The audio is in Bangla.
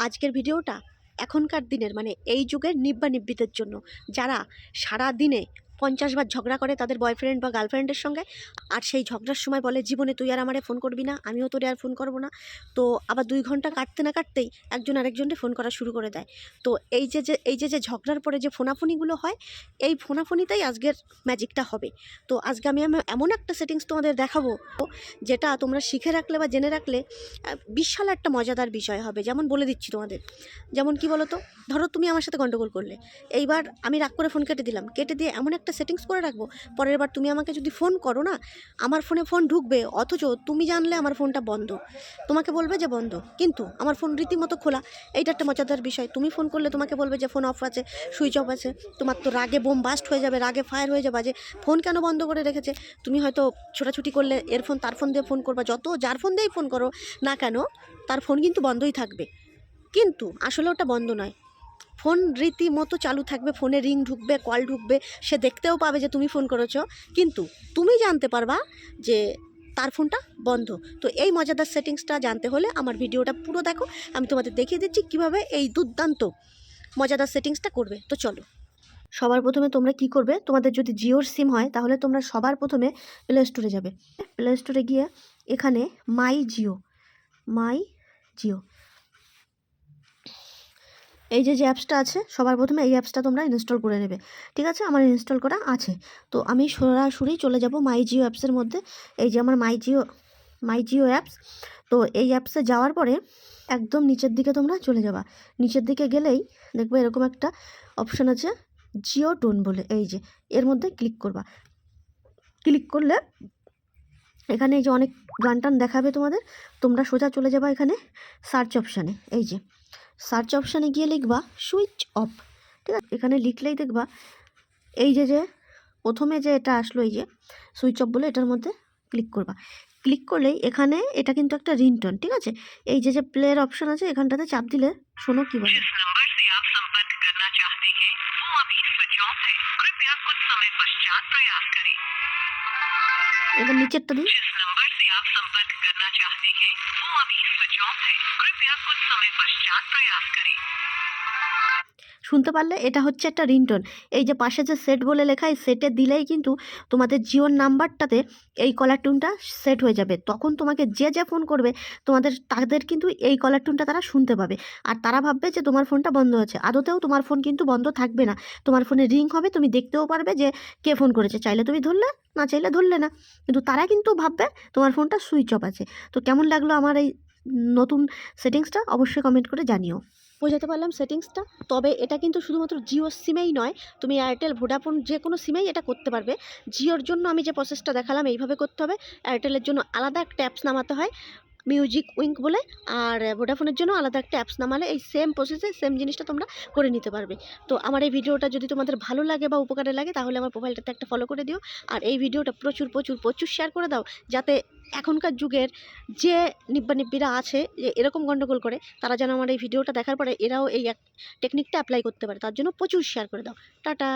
আজকের ভিডিওটা এখনকার দিনের মানে এই যুগের নিব্বা নিব্বিদের জন্য। যারা সারা দিনে পঞ্চাশ বার ঝগড়া করে তাদের বয়ফ্রেন্ড বা গার্লফ্রেন্ডের সঙ্গে। আর সেই ঝগড়ার সময় বলে, জীবনে তুই আর আমারে ফোন করবি না, আমিও তোরে আর ফোন করব না। তো আবার দুই ঘণ্টা কাটতে না কাটতেই একজন আরেকজনকে ফোন করা শুরু করে দেয়। তো এই যে যে, এই যে যে ঝগড়ার পরে যে ফোনাফোনিগুলো হয়, এই ফোনাফোনিতেই আজকের ম্যাজিকটা হবে। তো আজকে আমি এমন একটা সেটিংস তোমাদের দেখাবো, যেটা তোমরা শিখে রাখলে বা জেনে রাখলে বিশাল একটা মজাদার বিষয় হবে। যেমন বলে দিচ্ছি তোমাদের, যেমন কি বলো তো ধরো তুমি আমার সাথে গন্ডগোল করলে, এইবার আমি রাগ করে ফোন কেটে দিলাম। কেটে দিয়ে এমন একটা সেটিংস করে রাখব। পরের বার তুমি আমাকে যদি ফোন করো না, আমার ফোনে ফোন ঢুকবে, অথচ তুমি জানলে আমার ফোনটা বন্ধ। তোমাকে বলবে যে বন্ধ, কিন্তু আমার ফোন রীতিমতো খোলা। এইটা একটা মজাদার বিষয়। তুমি ফোন করলে তোমাকে বলবে যে ফোন অফ আছে সুইচ অফ আছে। তোমার তো রাগে বোম বাস্ট হয়ে যাবে, রাগে ফায়ার হয়ে যাবে। যে ফোন কেন বন্ধ করে রেখেছে? তুমি হয়তো ছোটাছুটি করলে এর ফোন তার ফোন দিয়ে ফোন করবা। যত যার ফোন দিয়েই ফোন করো না কেন, তার ফোন কিন্তু বন্ধই থাকবে। কিন্তু আসলে ওটা বন্ধ নয়। ফোন রীতিমতো চালু থাকবে, ফোনে রিং ঢুকবে, কল ঢুকবে, সে দেখতেও পাবে যে তুমি ফোন করেছ। কিন্তু তুমি জানতে পারবা যে তার ফোনটা বন্ধ। তো এই মজাদার সেটিংসটা জানতে হলে আমার ভিডিওটা পুরো দেখো। আমি তোমাদের দেখিয়ে দিচ্ছি কীভাবে এই দুর্দান্ত মজাদার সেটিংসটা করবে। তো চলো। সবার প্রথমে তোমরা কি করবে? তোমাদের যদি জিওর সিম হয়, তাহলে তোমরা সবার প্রথমে প্লে স্টোরে যাবে। প্লে স্টোরে গিয়ে এখানে মাই জিও মাই জিও এই যে যে অ্যাপসটা আছে, সবার প্রথমে এই অ্যাপসটা তোমরা ইনস্টল করে নেবে। ঠিক আছে? আমার ইনস্টল করা আছে। তো আমি সরাসরি চলে যাব মাই জিও অ্যাপসের মধ্যে। এই যে আমার my Jio my Jio apps তো এই অ্যাপসে যাওয়ার পরে একদম নিচের দিকে তোমরা চলে যাবা। নিচের দিকে গেলেই দেখবে এরকম একটা অপশান আছে জিও টোন বলে। এই যে, এর মধ্যে ক্লিক করবা। ক্লিক করলে এখানে এই যে অনেক গান টান দেখাবে তোমাদের। তোমরা সোজা চলে যাবা এখানে সার্চ অপশানে এই যে সার্চ অপশানে গিয়ে লিখবা সুইচ অফ ঠিক আছে? এখানে লিখলেই দেখবা, এই যে যে, প্রথমে যে এটা আসলো, এই যে সুইচ অফ বলে এটার মধ্যে ক্লিক করবা। ক্লিক করলেই এখানে এটা কিন্তু একটা রিনটন ঠিক আছে? এই যে যে প্লের অপশান আছে, এখানটাতে চাপ দিলে শোনো কী বলে। এবার নিচেরটা দিন শুনতে পারলে এটা হচ্ছে একটা রিংটোন। এই যে পাশে যে সেট বলে লেখা, এই সেটে দিলেই কিন্তু তোমাদের জিওর নাম্বারটাতে এই কলার টুনটা সেট হয়ে যাবে। তখন তোমাকে যে যে ফোন করবে, তোমাদের, তাদের কিন্তু এই কলার টিউনটা তারা শুনতে পাবে। আর তারা ভাববে যে তোমার ফোনটা বন্ধ আছে। আদতেও তোমার ফোন কিন্তু বন্ধ থাকবে না। তোমার ফোনে রিং হবে, তুমি দেখতেও পারবে যে কে ফোন করেছে। চাইলে তুমি ধরলে, না চাইলে ধরলে না। কিন্তু তারা কিন্তু ভাববে তোমার ফোনটা সুইচ অফ আছে। তো কেমন লাগল আমার এই নতুন সেটিংসটা অবশ্যই কমেন্ট করে জানিও। বোঝাতে পারলাম সেটিংসটা? তবে এটা কিন্তু শুধুমাত্র জিও সিমেই নয়, তুমি এয়ারটেল ভোডাফোন যে কোনো সিমেই এটা করতে পারবে। জিওর জন্য আমি যে প্রসেসটা দেখালাম এইভাবে করতে হবে। এয়ারটেলের জন্য আলাদা একটা অ্যাপস নামাতে হয় মিউজিক উইঙ্ক বলে, আর ভোডাফোনের জন্য আলাদা একটা অ্যাপস নামালে এই সেম প্রসেসে সেম জিনিসটা তোমরা করে নিতে পারবে। তো আমার এই ভিডিওটা যদি তোমাদের ভালো লাগে বা উপকারে লাগে, তাহলে আমার প্রোফাইলটাতে একটা ফলো করে দিও। আর এই ভিডিওটা প্রচুর প্রচুর প্রচুর শেয়ার করে দাও, যাতে এখনকার যুগের যে নিব্বা নিব্বিরা আছে, যে এরকম গণ্ডগোল করে, তারা যেন আমার এই ভিডিওটা দেখার পরে এরাও এই টেকনিকটা অ্যাপ্লাই করতে পারে। তার জন্য প্রচুর শেয়ার করে দাও। টাটা!